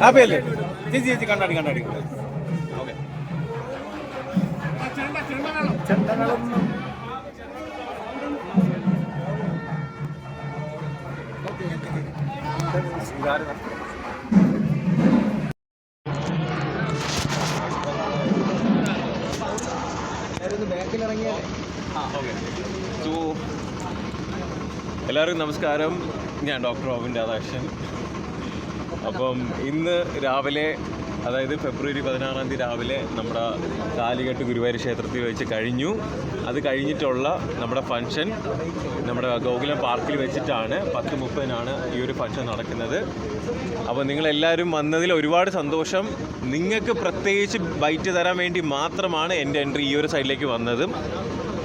Happy അല്ലേ ചേച്ചി ചേച്ചി ഓക്കെ. സോ എല്ലാവർക്കും നമസ്കാരം. ഞാൻ ഡോക്ടർ റോബിൻ രാധാകൃഷ്ണൻ അപ്പം ഇന്ന് രാവിലെ അതായത് ഫെബ്രുവരി പതിനാറാം തീയതി രാവിലെ നമ്മുടെ കാലികെട്ട് ഗുരുവായൂർ ക്ഷേത്രത്തിൽ വെച്ച് കഴിഞ്ഞു. അത് കഴിഞ്ഞിട്ടുള്ള നമ്മുടെ ഫംഗ്ഷൻ നമ്മുടെ ഗോകുലം പാർക്കിൽ വെച്ചിട്ടാണ്. പത്ത് മുപ്പതിനാണ് ഈ ഒരു ഫംഗ്ഷൻ നടക്കുന്നത്. അപ്പോൾ നിങ്ങളെല്ലാവരും വന്നതിൽ ഒരുപാട് സന്തോഷം. നിങ്ങൾക്ക് പ്രത്യേകിച്ച് ബൈറ്റ് തരാൻ വേണ്ടി മാത്രമാണ് എന്റെ എൻട്രി ഈ ഒരു സൈഡിലേക്ക് വന്നതും.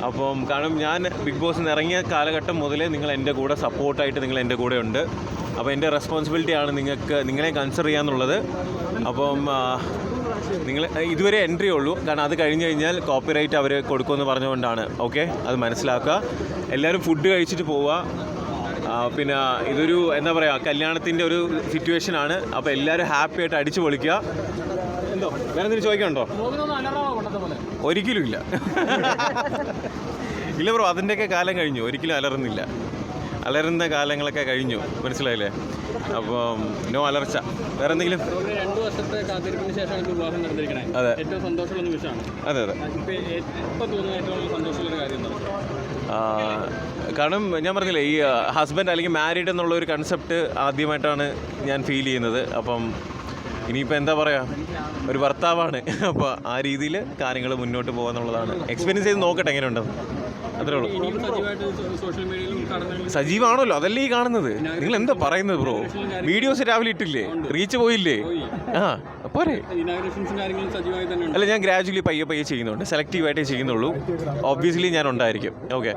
അപ്പം കാരണം ഞാൻ ബിഗ് ബോസിൽ നിന്ന് ഇറങ്ങിയ കാലഘട്ടം മുതലേ നിങ്ങൾ എന്റെ കൂടെ സപ്പോർട്ടായിട്ട് നിങ്ങൾ എന്റെ കൂടെ ഉണ്ട്. അപ്പോൾ എന്റെ റെസ്പോൺസിബിലിറ്റി ആണ് നിങ്ങൾക്ക് നിങ്ങളെ കൺസിഡർ ചെയ്യാന്നുള്ളത്. അപ്പം നിങ്ങൾ ഇതുവരെ എൻട്രി ഉള്ളൂ. കാരണം അത് കഴിഞ്ഞ് കഴിഞ്ഞാൽ കോപ്പിറൈറ്റ് അവർ കൊടുക്കുമെന്ന് പറഞ്ഞുകൊണ്ടാണ്. ഓക്കെ? അത് മനസ്സിലാക്കുക. എല്ലാവരും ഫുഡ് കഴിച്ചിട്ട് പോവുക. പിന്നെ ഇതൊരു എന്താ പറയുക കല്യാണത്തിന്റെ ഒരു സിറ്റുവേഷൻ ആണ്. അപ്പോൾ എല്ലാവരും ഹാപ്പി ആയിട്ട് അടിച്ചു പൊളിക്കുക. എന്തോ വേറെ എന്തെങ്കിലും ചോദിക്കണ്ടോ ഒരിക്കലും ഇല്ല. ഇല്ല ബ്രോ അതിന്റെയൊക്കെ കാലം കഴിഞ്ഞു. ഒരിക്കലും അലറുന്നില്ല. അലറുന്ന കാലങ്ങളൊക്കെ കഴിഞ്ഞു. മനസ്സിലായില്ലേ? അപ്പോൾ നോ അലർച്ച. വേറെ എന്തെങ്കിലും രണ്ട് വർഷത്തെ കാത്തിരിപ്പിന് ഇപ്പോൾ വിവാഹം നടന്നിരിക്കണേ. അതെ. ഏറ്റവും സന്തോഷമുള്ള നിമിഷമാണ്. അതെ അതെ. ഇപ്പൊ തോന്നുന്ന ഏറ്റവും സന്തോഷമുള്ള കാര്യം കാരണം ഞാൻ പറഞ്ഞില്ലേ ഈ ഹസ്ബൻഡ് അല്ലെങ്കിൽ മാരീഡ് എന്നുള്ള ഒരു കൺസെപ്റ്റ് ആദ്യമായിട്ടാണ് ഞാൻ ഫീൽ ചെയ്യുന്നത്. അപ്പം ഇനിയിപ്പോൾ എന്താ പറയുക ഒരു ഭർത്താവാണ്. അപ്പോൾ ആ രീതിയിൽ കാര്യങ്ങൾ മുന്നോട്ട് പോകാന്നുള്ളതാണ്. എക്സ്പീരിയൻസ് ചെയ്ത് നോക്കട്ടെ എങ്ങനെയുണ്ടെന്ന് അത്രേ ഉള്ളൂ. സജീവാണല്ലോ അതല്ലേ ഈ കാണുന്നത്. നിങ്ങൾ എന്താ പറയുന്നത് ബ്രോ? വീഡിയോസ് രാവിലെ ഇട്ടില്ലേ? റീച്ച് പോയില്ലേ? ആ പോരെ. അല്ല ഞാൻ ഗ്രാജുവലി പയ്യെ പയ്യെ ചെയ്യുന്നുണ്ട്. സെലക്റ്റീവായിട്ടേ ചെയ്യുന്നുള്ളൂ. ഒബ്വിയസ്ലി ഞാൻ ഉണ്ടായിരിക്കും. ഓക്കെ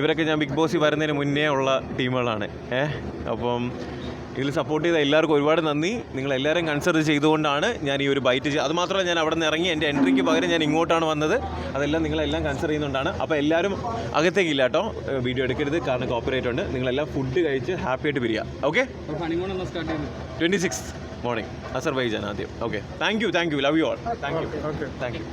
ഇവരൊക്കെ ഞാൻ ബിഗ് ബോസിൽ വരുന്നതിന് മുന്നേ ഉള്ള ടീമുകളാണ് ഏഹ്? അപ്പം ഇതിൽ സപ്പോർട്ട് ചെയ്ത എല്ലാവർക്കും ഒരുപാട് നന്ദി. നിങ്ങൾ എല്ലാവരും കൺസിഡർ ചെയ്തുകൊണ്ടാണ് ഞാൻ ഈ ഒരു ബൈറ്റ് ചെയ്ത് അത് മാത്രമല്ല ഞാൻ അവിടെ നിന്ന് ഇറങ്ങി എന്റെ എൻട്രിക്ക് പകരം ഞാൻ ഇങ്ങോട്ടാണ് വന്നത്. അതെല്ലാം നിങ്ങളെല്ലാം കൺസിഡർ ചെയ്യുന്നുണ്ടാണ്. അപ്പോൾ എല്ലാവരും അകത്തേക്കില്ല കേട്ടോ. വീഡിയോ എടുക്കരുത്. കാരണം കോപ്പറേറ്റ് ഉണ്ട്. നിങ്ങളെല്ലാം ഫുഡ് കഴിച്ച് ഹാപ്പി ആയിട്ട് പിരിയുക okay twenty six morning Azerbaijan ആദ്യം. Okay thank you thank you love you all thank you thank you